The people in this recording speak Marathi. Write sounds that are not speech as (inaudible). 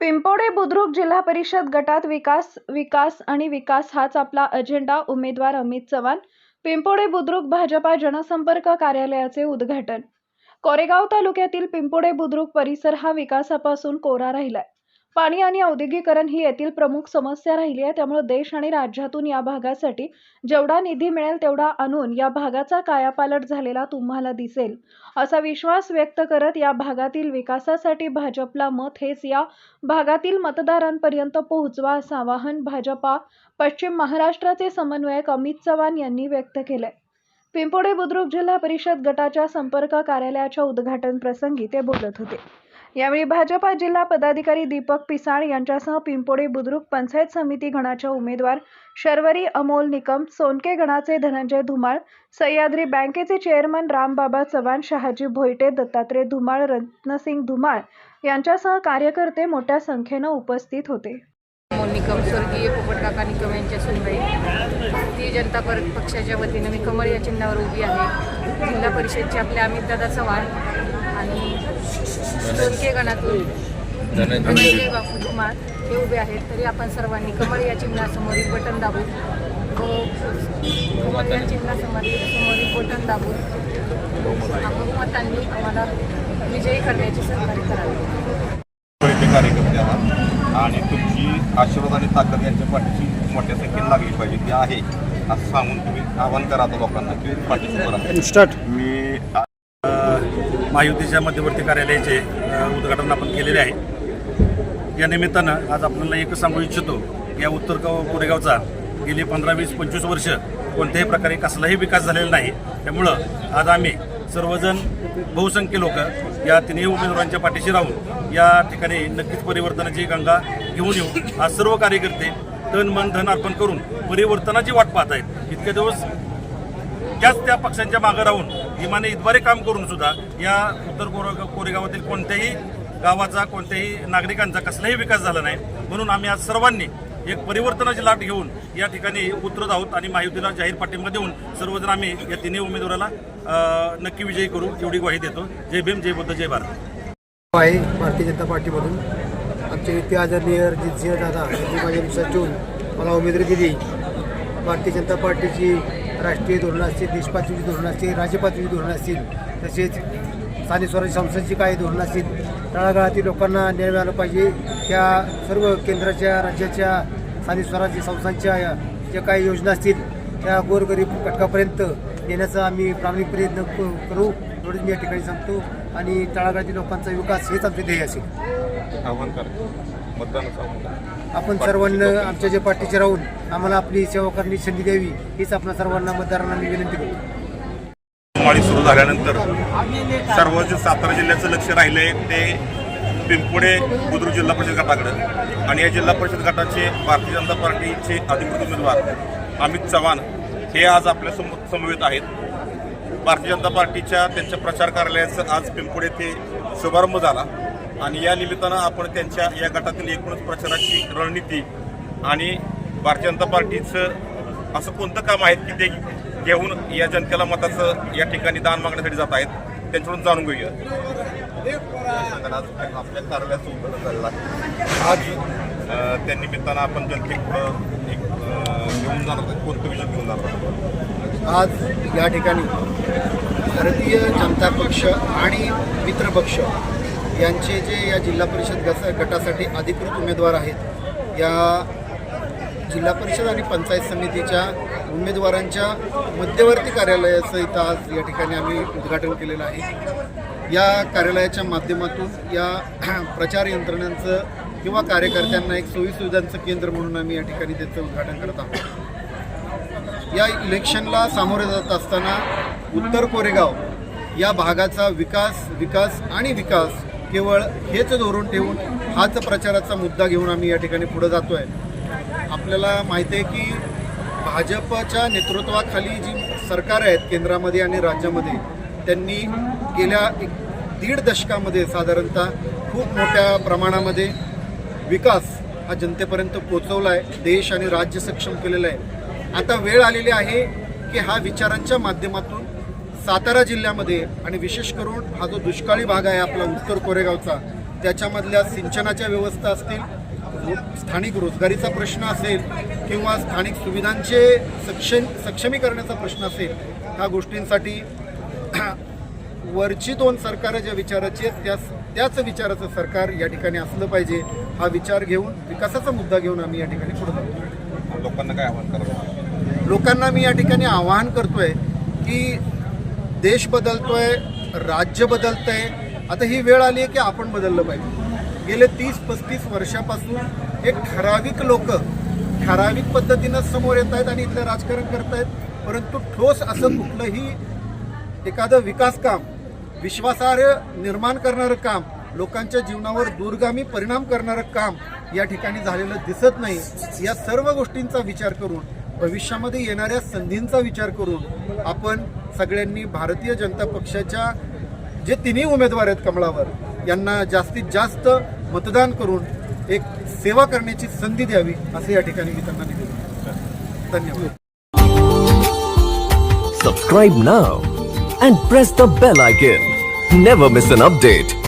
पिंपोडे बुद्रुक जिल्हा परिषद गटात विकास विकास आणि विकास हाच आपला अजेंडा उमेदवार अमित चव्हाण पिंपोडे बुद्रुक भाजपा जनसंपर्क कार्यालयाचे उद्घाटन. कोरेगाव तालुक्यातील पिंपोडे बुद्रुक परिसर हा विकासापासून कोरा राहिलाय. पाणी आणि औद्योगिकरण ही येथील प्रमुख समस्या राहिली आहे. त्यामुळे देश आणि राज्यातून या भागासाठी जेवढा निधी मिळेल तेवढा आणून या भागाचा कायापालट झालेला तुम्हाला दिसेल. असा विश्वास व्यक्त करत या भागातील विकासासाठी भाजपला मत हेच या भागातील मतदारांपर्यंत पोहोचवा असं आवाहन भाजपा पश्चिम महाराष्ट्राचे समन्वयक अमित चव्हाण यांनी व्यक्त केलंय. पिंपोडे बुद्रुक जिल्हा परिषद गटाच्या संपर्क कार्यालयाच्या उद्घाटन प्रसंगी ते बोलत होते. यावेळी भाजपा जिल्हा पदाधिकारी दीपक पिसाळ यांच्यासह पिंपोडे बुद्रुक पंचायत समिती गणाच्या उमेदवार शर्वरी अमोल निकम सोनके गणाचे धनंजय धुमाळ सह्याद्री बँकेचे चेअरमन रामबाबा चव्हाण शहाजी भोईटे दत्तात्रय धुमाळ रत्नसिंग धुमाळ यांच्यासह कार्यकर्ते मोठ्या संख्येनं उपस्थित होते. अमोल निकम स्वर्गीय पोपटकाका निकम यांच्या सुनबाई. भारतीय जनता पर पक्षाच्या वतीनं मी कमळ या चिन्हावर उभी आहे. जिल्हा परिषदचे आपले अमितदादा चव्हाण आणि सोनके गणातून धनंजय बापू धुमाळ हे उभे आहेत. तरी आपण सर्वांनी कमळ या चिन्हासमोरील बटन दाबून व कमळ या चिन्हासमोरील समोरील बटन दाबून आपण मतांनी आम्हाला विजयी करण्याची सहकार्य करावी. कार्यक्रम द्यावा आणि तुमची आशीर्वाद आणि ताकद यांच्या पाठीशी मोठ्या संख्येने लागली पाहिजे. ती आहे असं सांगून तुम्ही आवाहन करा आता लोकांना की पाठीशी. स्टार्ट मी महायुतीच्या मध्यवर्ती कार्यालयाचे उद्घाटन आपण केलेले आहे. या निमित्तानं आज आपल्याला एकच सांगू इच्छितो या उत्तर गाव कोरेगावचा गेली पंधरा वीस पंचवीस वर्ष कोणत्याही प्रकारे कसलाही विकास झालेला नाही. त्यामुळं आज आम्ही सर्वजण बहुसंख्य लोक या तिन्ही उमेदवारांच्या पाठीशी राहून या ठिकाणी नक्कीच परिवर्तनाची गंगा घेऊन येऊ. आज सर्व कार्यकर्ते तन मन धन अर्पण करून परिवर्तनाची वाट पाहत आहेत. इतके दिवस त्याच त्या पक्षांच्या मागे राहून इमाने इतबारे काम करून सुद्धा या उत्तर कोरे कोरेगावातील कोणत्याही गावाचा कोणत्याही नागरिकांचा कसलाही विकास झाला नाही. म्हणून आम्ही आज सर्वांनी एक परिवर्तनाची लाट घेऊन या ठिकाणी उतरत आहोत आणि महायुतीला जाहीर पाठिंबा देऊन सर्वजण आम्ही या तिन्ही उमेदवाराला नक्की विजयी करू एवढी ग्वाही देतो. जय भीम जय बुद्ध जय भारत. आहे भारतीय जनता पार्टीमधून. आमचे इथे आदरणीय रणजितसिंह दादा यांनी माझ्या लक्षात ठेवून मला उमेदवारी दिली. भारतीय जनता पार्टीची राष्ट्रीय धोरणं असतील देशपातळीची धोरणं असतील राज्यपातळीची धोरणं असतील तसेच स्थानिक स्वराज्य संस्थांची काही धोरणं असतील तळागाळातील लोकांना न्याय मिळाला पाहिजे. त्या सर्व केंद्राच्या राज्याच्या स्थानिक स्वराज्य संस्थांच्या ज्या काही योजना असतील त्या गोरगरीब घटकापर्यंत नेण्याचा आम्ही प्रामाणिक प्रयत्न करू. एवढंच मी या ठिकाणी सांगतो. आणि तळागाळातील लोकांचा विकास हेच आमचे ध्येय असेल. आवाहन करा मतदानाचं आवाहन करा. आपण सर्वांना आमच्या जे पाठीचे राहून आम्हाला आपली सेवा करण्याची संधी द्यावी हीच आपल्या सर्वांना मतदारांना मी विनंती करतो. माळी सुरू झाल्यानंतर सर्व जे सातारा जिल्ह्याचं लक्ष राहिलंय ते पिंपोडे बुद्रुक जिल्हा परिषद गटाकडे. आणि या जिल्हा परिषद गटाचे भारतीय जनता पार्टीचे अधिकृत उमेदवार अमित चव्हाण हे आज आपल्या सम समवेत आहेत. भारतीय जनता पार्टीच्या त्यांच्या प्रचार कार्यालयाचं आज पिंपोडे येथे शुभारंभ झाला. आणि या निमित्तानं आपण त्यांच्या या गटातील एकूणच प्रचाराची रणनीती आणि भारतीय जनता पार्टीचं असं कोणतं काम आहे की ते घेऊन या जनतेला मताचं या ठिकाणी दान मागण्यासाठी जात आहेत त्यांच्याकडून जाणून घेऊया. आज आपल्या कार्यालयाचं उद्घाटन झालेलं आहे आज त्या निमित्तानं आपण जनतेकडं एक घेऊन जाणार कोणतं विषय घेऊन जाणार आज या ठिकाणी भारतीय जनता पक्ष आणि मित्र पक्ष यांचे जे या जिल्हा परिषद गस गटासाठी अधिकृत उमेदवार आहेत या जिल्हा परिषद आणि पंचायत समितीच्या उमेदवारांच्या मध्यवर्ती कार्यालयाचं इथं आज या ठिकाणी आम्ही उद्घाटन केलेलं आहे. या कार्यालयाच्या माध्यमातून या (clears throat) प्रचार यंत्रणांचं किंवा कार्यकर्त्यांना एक सोयीसुविधांचं केंद्र म्हणून आम्ही या ठिकाणी त्याचं उद्घाटन करत आहोत. या इलेक्शनला सामोरे जात असताना उत्तर कोरेगाव या भागाचा विकास विकास आणि विकास केवळ हेच धोरण ठेवून हाच प्रचाराचा मुद्दा घेऊन आम्ही या ठिकाणी पुढे जातो आहे आपल्याला माहिती आहे की भाजपच्या नेतृत्वाखाली जी सरकार आहेत केंद्रामध्ये आणि राज्यामध्ये त्यांनी गेल्या एक दीड दशकामध्ये साधारणतः खूप मोठ्या प्रमाणामध्ये विकास हा जनतेपर्यंत पोचवला आहे देश आणि राज्य सक्षम केलेलं आहे. आता वेळ आलेली आहे की हा विचारांच्या माध्यमातून सातारा जिल्ह्यामध्ये आणि विशेष करून हा जो दुष्काळी भाग आहे आपला उत्तर कोरेगावचा त्याच्यामधल्या सिंचनाच्या व्यवस्था असतील स्थानिक रोजगारीचा प्रश्न असेल किंवा स्थानिक सुविधांचे सक्षम सक्षमीकरणाचा प्रश्न असेल ह्या गोष्टींसाठी (clears throat) वरची दोन सरकारं ज्या विचाराची आहेत त्याच त्याच विचाराचं सरकार या ठिकाणी असलं पाहिजे हा विचार घेऊन विकासाचा मुद्दा घेऊन आम्ही या ठिकाणी पुढे जातो लोकांना काय आव्हान करतो लोकांना मी या ठिकाणी आवाहन करतोय की देश बदलतोय राज्य बदलतंय. आता ही वेळ आली आहे की आपण बदललं पाहिजे. गेले तीस पस्तीस वर्षापासून एक ठराविक लोक ठराविक पद्धतीनं समोर येत आहेत आणि इथलं राजकारण करत आहेत परंतु ठोस असं कुठलंही एखादं विकास काम विश्वासार्ह निर्माण करणारं काम लोकांच्या जीवनावर दूरगामी परिणाम करणारं काम या ठिकाणी झालेलं दिसत नाही या सर्व गोष्टींचा विचार करून भविष्यामध्ये येणाऱ्या संधींचा विचार करून आपण सगळ्यांनी भारतीय जनता पक्षाच्या जे तिन्ही उमेदवार आहेत कमळावर यांना जास्तीत जास्त मतदान करून एक सेवा करण्याची संधी द्यावी असं या ठिकाणी मी त्यांना निवेदन धन्यवाद. Subscribe now and press the bell icon never miss an update